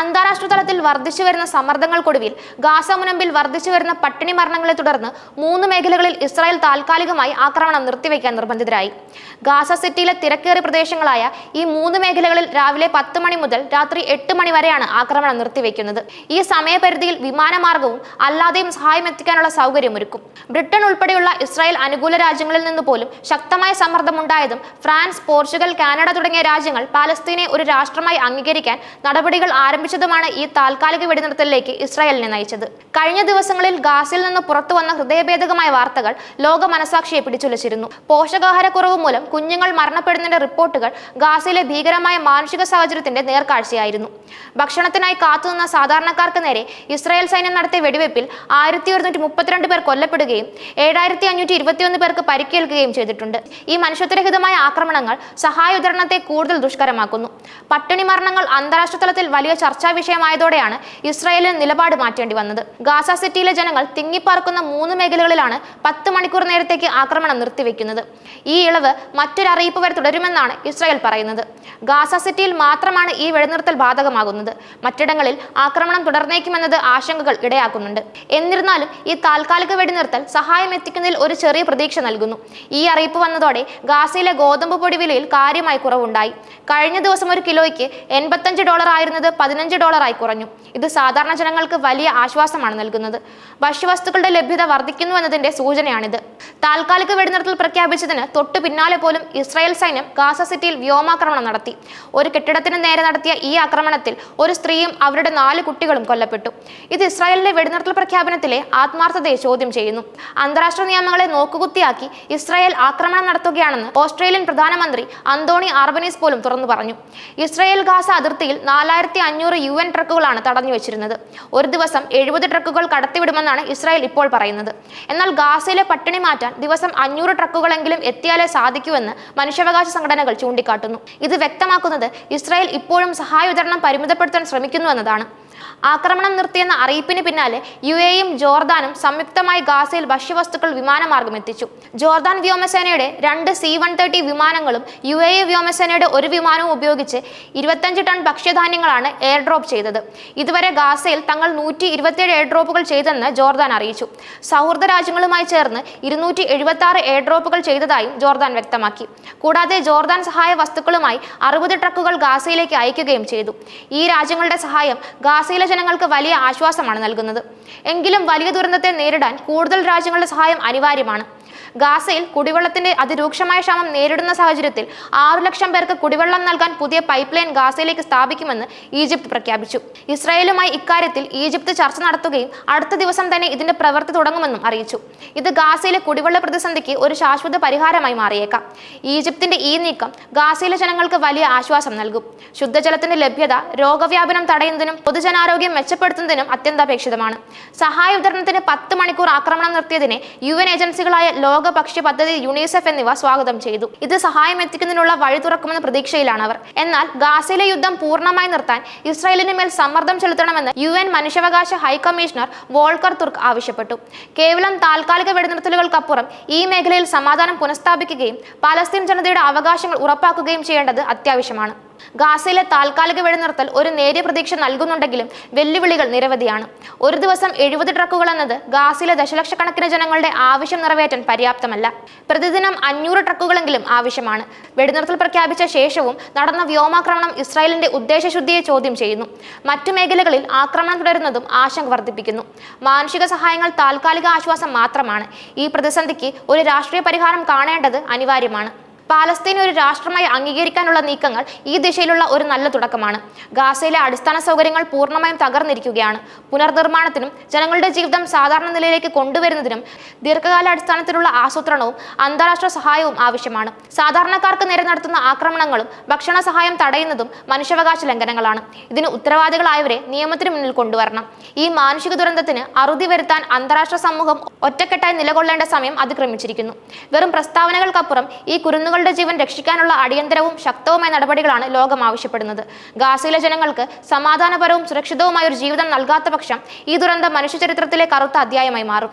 അന്താരാഷ്ട്ര തലത്തിൽ വർദ്ധിച്ചു വരുന്ന സമ്മർദ്ദങ്ങൾക്കൊടുവിൽ ഗാസ മുനമ്പിൽ വർദ്ധിച്ചു വരുന്ന പട്ടിണി മരണങ്ങളെ തുടർന്ന് മൂന്ന് മേഖലകളിൽ ഇസ്രായേൽ താൽക്കാലികമായി ആക്രമണം നിർത്തിവെക്കാൻ നിർബന്ധിതരായി. ഗാസ സിറ്റിയിലെ തിരക്കേറിയ പ്രദേശങ്ങളായ ഈ മൂന്ന് മേഖലകളിൽ രാവിലെ പത്ത് മണി മുതൽ രാത്രി എട്ട് മണി വരെയാണ് ആക്രമണം നിർത്തിവെക്കുന്നത് ഈ സമയപരിധിയിൽ വിമാനമാർഗവും അല്ലാതെയും സഹായം എത്തിക്കാനുള്ള സൗകര്യമൊരുക്കും. ബ്രിട്ടൻ ഉൾപ്പെടെയുള്ള ഇസ്രായേൽ അനുകൂല രാജ്യങ്ങളിൽ നിന്ന് പോലും ശക്തമായ സമ്മർദ്ദമുണ്ടായതും ഫ്രാൻസ് പോർച്ചുഗൽ കാനഡ തുടങ്ങിയ രാജ്യങ്ങൾ പാലസ്തീനെ ഒരു രാഷ്ട്രമായി അംഗീകരിക്കാൻ നടപടികൾ ആരംഭിച്ചതുമാണ് ഈ താൽക്കാലിക വെടിനിർത്തലിലേക്ക് ഇസ്രായേലിനെ നയിച്ചത്. കഴിഞ്ഞ ദിവസങ്ങളിൽ ഗാസയിൽ നിന്ന് പുറത്തു വന്ന ഹൃദയഭേദകമായ വാർത്തകൾ ലോക മനസാക്ഷിയെ പിടിച്ചുലച്ചിരുന്നു. പോഷകാഹാരക്കുറവ് മൂലം കുഞ്ഞുങ്ങൾ മരണപ്പെടുന്നതിന്റെ റിപ്പോർട്ടുകൾ ഗാസയിലെ ഭീകരമായ മാനുഷിക സാഹചര്യത്തിന്റെ നേർക്കാഴ്ചയായിരുന്നു. ഭക്ഷണത്തിനായി കാത്തുനിന്ന സാധാരണക്കാർക്ക് നേരെ ഇസ്രായേൽ സൈന്യം നടത്തിയ വെടിവെപ്പിൽ ആയിരത്തി ഒരുന്നൂറ്റി മുപ്പത്തിരണ്ട് പേർ കൊല്ലപ്പെടുകയും ഏഴായിരത്തി അഞ്ഞൂറ്റി ഇരുപത്തിയൊന്ന് പേർക്ക് പരിക്കേൽക്കുകയും ചെയ്തിട്ടുണ്ട്. ഈ മനുഷ്യത്വരഹിതമായ ആക്രമണങ്ങൾ സഹായ വിതരണത്തെ കൂടുതൽ ദുഷ്കരമാക്കുന്നു. പട്ടിണി മരണങ്ങൾ അന്താരാഷ്ട്ര തലത്തിൽ വലിയ ചർച്ചാ വിഷയമായതോടെയാണ് ഇസ്രായേലിന് നിലപാട് മാറ്റേണ്ടി വന്നത്. ഗാസ സിറ്റിയിലെ ജനങ്ങൾ തിങ്ങിപ്പാർക്കുന്ന മൂന്ന് മേഖലകളിലാണ് പത്ത് മണിക്കൂർ നേരത്തേക്ക് ആക്രമണം നിർത്തിവെക്കുന്നത്. ഈ ഇളവ് മറ്റൊരു അറിയിപ്പ് വരെ തുടരുമെന്നാണ് ഇസ്രായേൽ പറയുന്നത്. ഗാസ സിറ്റിയിൽ മാത്രമാണ് ഈ വെടിനിർത്തൽ ബാധകമാകുന്നത്. മറ്റിടങ്ങളിൽ ആക്രമണം തുടർന്നേക്കുമെന്നത് ആശങ്കകൾ ഇടയാക്കുന്നുണ്ട്. എന്നിരുന്നാലും ഈ താൽക്കാലിക വെടിനിർത്തൽ സഹായം എത്തിക്കുന്നതിൽ ഒരു ചെറിയ പ്രതീക്ഷ നൽകുന്നു. ഈ അറിയിപ്പ് വന്നതോടെ ഗാസയിലെ ഗോതമ്പ് പൊടി വിലയിൽ കാര്യമായി കുറവുണ്ടായി. കഴിഞ്ഞ ദിവസം ഒരു കിലോയ്ക്ക് എൺപത്തഞ്ച് ഡോളർ ആയിരുന്നത് പതിനഞ്ച് ഡോളറായി കുറഞ്ഞു. ഇത് സാധാരണ ജനങ്ങൾക്ക് വലിയ ആശ്വാസമാണ് നൽകുന്നത്. ഭക്ഷ്യവസ്തുക്കളുടെ ലഭ്യത വർദ്ധിക്കുന്നു എന്നതിന്റെ സൂചനയാണിത്. താൽക്കാലിക വെടിനിർത്തൽ പ്രഖ്യാപിച്ചതിന് തൊട്ടു പിന്നാലെ പോലും ഇസ്രായേൽ സൈന്യം ഗാസ സിറ്റിയിൽ വ്യോമാക്രമണം നടത്തി. ഒരു കെട്ടിടത്തിന് നേരെ നടത്തിയ ഈ ആക്രമണത്തിൽ ഒരു സ്ത്രീയും അവരുടെ നാല് കുട്ടികളും കൊല്ലപ്പെട്ടു. ഇത് ഇസ്രായേലിന്റെ വെടിനിർത്തൽ പ്രഖ്യാപനത്തിലെ ആത്മാർത്ഥതയെ ചോദ്യം ചെയ്യുന്നു. അന്താരാഷ്ട്ര നിയമങ്ങളെ നോക്കുകുത്തിയാക്കി ഇസ്രായേൽ ആക്രമണം നടത്തുകയാണെന്ന് ഓസ്ട്രേലിയൻ പ്രധാനമന്ത്രി അന്തോണി ആർബനീസ് പോലും തുറന്നു പറഞ്ഞു. ഇസ്രായേൽ ഗാസ അതിർത്തിയിൽ നാലായിരത്തി അഞ്ഞൂറ് യു എൻ ട്രക്കുകളാണ് തടഞ്ഞു വെച്ചിരുന്നത്. ഒരു ദിവസം എഴുപത് ട്രക്കുകൾ കടത്തിവിടുമെന്നാണ് ഇസ്രായേൽ ഇപ്പോൾ പറയുന്നത്. എന്നാൽ ഗാസയിലെ പട്ടിണി മാറ്റാൻ ദിവസം അഞ്ഞൂറ് ട്രക്കുകളെങ്കിലും എത്തിയാലേ സാധിക്കൂവെന്ന് മനുഷ്യാവകാശ സംഘടനകൾ ചൂണ്ടിക്കാട്ടുന്നു. ഇത് വ്യക്തമാക്കുന്നത് ഇസ്രായേൽ ഇപ്പോഴും സഹായ വിതരണം പരിമിതപ്പെടുത്താൻ ശ്രമിക്കുന്നു എന്നതാണ്. ആക്രമണം നിർത്തിയെന്ന അറിയിപ്പിന് പിന്നാലെ യു എയും ജോർദാനും സംയുക്തമായി ഗാസയിൽ ഭക്ഷ്യവസ്തുക്കൾ വിമാനമാർഗം എത്തിച്ചു. ജോർദാൻ വ്യോമസേനയുടെ രണ്ട് സി വൺ തേർട്ടി വിമാനങ്ങളും യു എ വ്യോമസേനയുടെ ഒരു വിമാനവും ഉപയോഗിച്ച് ഇരുപത്തഞ്ച് ടൺ ഭക്ഷ്യധാന്യങ്ങളാണ് എയർ ഡ്രോപ്പ് ചെയ്തത്. ഇതുവരെ ഗാസയിൽ തങ്ങൾ നൂറ്റി ഇരുപത്തിയേഴ് എയർ ഡ്രോപ്പുകൾ ചെയ്തെന്ന് ജോർദാൻ അറിയിച്ചു. സൗഹൃദ രാജ്യങ്ങളുമായി ചേർന്ന് ഇരുന്നൂറ്റി എഴുപത്തി ആറ് എയർ ഡ്രോപ്പുകൾ ചെയ്തതായും ജോർദാൻ വ്യക്തമാക്കി. കൂടാതെ ജോർദാൻ സഹായ വസ്തുക്കളുമായി അറുപത് ട്രക്കുകൾ ഗാസയിലേക്ക് അയക്കുകയും ചെയ്തു. ഈ രാജ്യങ്ങളുടെ സഹായം ഗാസയിലെ ജനങ്ങൾക്ക് വലിയ ആശ്വാസമാണ് നൽകുന്നത്. എങ്കിലും വലിയ ദുരന്തത്തെ നേരിടാൻ കൂടുതൽ രാജ്യങ്ങളുടെ സഹായം അനിവാര്യമാണ്. ഗാസയിൽ കുടിവെള്ളത്തിന്റെ അതിരൂക്ഷമായ ക്ഷാമം നേരിടുന്ന സാഹചര്യത്തിൽ ആറു ലക്ഷം പേർക്ക് കുടിവെള്ളം നൽകാൻ പുതിയ പൈപ്പ് ലൈൻ ഗാസയിലേക്ക് സ്ഥാപിക്കുമെന്ന് ഈജിപ്ത് പ്രഖ്യാപിച്ചു. ഇസ്രായേലുമായി ഇക്കാര്യത്തിൽ ഈജിപ്ത് ചർച്ച നടത്തുകയും അടുത്ത ദിവസം തന്നെ ഇതിന്റെ പ്രവൃത്തി തുടങ്ങുമെന്നും അറിയിച്ചു. ഇത് ഗാസയിലെ കുടിവെള്ള പ്രതിസന്ധിക്ക് ഒരു ശാശ്വത പരിഹാരമായി മാറിയേക്കാം. ഈജിപ്തിന്റെ ഈ നീക്കം ഗാസയിലെ ജനങ്ങൾക്ക് വലിയ ആശ്വാസം നൽകും. ശുദ്ധജലത്തിന്റെ ലഭ്യത രോഗവ്യാപനം തടയുന്നതിനും പൊതുജനാരോഗ്യം മെച്ചപ്പെടുത്തുന്നതിനും അത്യന്താപേക്ഷിതമാണ്. സഹായ വിതരണത്തിന് പത്ത് മണിക്കൂർ ആക്രമണം നിർത്തിയതിനെ യു ഏജൻസികളായ ലോക ഭക്ഷ്യ പദ്ധതി യുണിസെഫ് എന്നിവ സ്വാഗതം ചെയ്തു. ഇത് സഹായം എത്തിക്കുന്നതിനുള്ള വഴി തുറക്കുമെന്ന പ്രതീക്ഷയിലാണ് അവർ. എന്നാൽ ഗാസയിലെ യുദ്ധം പൂർണമായി നിർത്താൻ ഇസ്രായേലിന് മേൽ സമ്മർദ്ദം ചെലുത്തണമെന്ന് യു എൻ മനുഷ്യാവകാശ ഹൈക്കമ്മീഷണർ വോൾക്കർ തുർക്ക് ആവശ്യപ്പെട്ടു. കേവലം താൽക്കാലിക വെടിനിർത്തലുകൾക്കപ്പുറം ഈ മേഖലയിൽ സമാധാനം പുനഃസ്ഥാപിക്കുകയും പാലസ്തീൻ ജനതയുടെ അവകാശങ്ങൾ ഉറപ്പാക്കുകയും ചെയ്യേണ്ടത് അത്യാവശ്യമാണ്. ഗാസയിലെ താൽക്കാലിക വെടിനിർത്തൽ ഒരു നേരിയ പ്രതീക്ഷ നൽകുന്നുണ്ടെങ്കിലും വെല്ലുവിളികൾ നിരവധിയാണ്. ഒരു ദിവസം എഴുപത് ട്രക്കുകൾ എന്നത് ഗാസയിലെ ദശലക്ഷക്കണക്കിന് ജനങ്ങളുടെ ആവശ്യം നിറവേറ്റാൻ പര്യാപ്തമല്ല. പ്രതിദിനം അഞ്ഞൂറ് ട്രക്കുകളെങ്കിലും ആവശ്യമാണ്. വെടിനിർത്തൽ പ്രഖ്യാപിച്ച ശേഷവും നടന്ന വ്യോമാക്രമണം ഇസ്രായേലിന്റെ ഉദ്ദേശശുദ്ധിയെ ചോദ്യം ചെയ്യുന്നു. മറ്റു മേഖലകളിൽ ആക്രമണം തുടരുന്നതും ആശങ്ക വർദ്ധിപ്പിക്കുന്നു. മാനുഷിക സഹായങ്ങൾ താൽക്കാലിക ആശ്വാസം മാത്രമാണ്. ഈ പ്രതിസന്ധിക്ക് ഒരു രാഷ്ട്രീയ പരിഹാരം കാണേണ്ടത് അനിവാര്യമാണ്. പാലസ്തീൻ ഒരു രാഷ്ട്രമായി അംഗീകരിക്കാനുള്ള നീക്കങ്ങൾ ഈ ദിശയിലുള്ള ഒരു നല്ല തുടക്കമാണ്. ഗാസയിലെ അടിസ്ഥാന സൗകര്യങ്ങൾ പൂർണമായും തകർന്നിരിക്കുകയാണ്. പുനർനിർമ്മാണത്തിനും ജനങ്ങളുടെ ജീവിതം സാധാരണ നിലയിലേക്ക് കൊണ്ടുവരുന്നതിനും ദീർഘകാലാടിസ്ഥാനത്തിലുള്ള ആസൂത്രണവും അന്താരാഷ്ട്ര സഹായവും ആവശ്യമാണ്. സാധാരണക്കാർക്ക് നേരെ നടത്തുന്ന ആക്രമണങ്ങളും ഭക്ഷണ സഹായം തടയുന്നതും മനുഷ്യാവകാശ ലംഘനങ്ങളാണ്. ഇതിന് ഉത്തരവാദികളായവരെ നിയമത്തിന് മുന്നിൽ കൊണ്ടുവരണം. ഈ മാനുഷിക ദുരന്തത്തിന് അറുതി വരുത്താൻ അന്താരാഷ്ട്ര സമൂഹം ഒറ്റക്കെട്ടായി നിലകൊള്ളേണ്ട സമയം അതിക്രമിച്ചിരിക്കുന്നു. വെറും പ്രസ്താവനകൾക്കപ്പുറം ഈ കുരുന്നുകൾ ജനങ്ങളുടെ ജീവൻ രക്ഷിക്കാനുള്ള അടിയന്തരവും ശക്തവുമായ നടപടികളാണ് ലോകം ആവശ്യപ്പെടുന്നത്. ഗാസയിലെ ജനങ്ങൾക്ക് സമാധാനപരവും സുരക്ഷിതവുമായ ഒരു ജീവിതം നൽകാത്ത പക്ഷം ഈ ദുരന്തം മനുഷ്യ ചരിത്രത്തിലെ കറുത്ത അധ്യായമായി മാറും.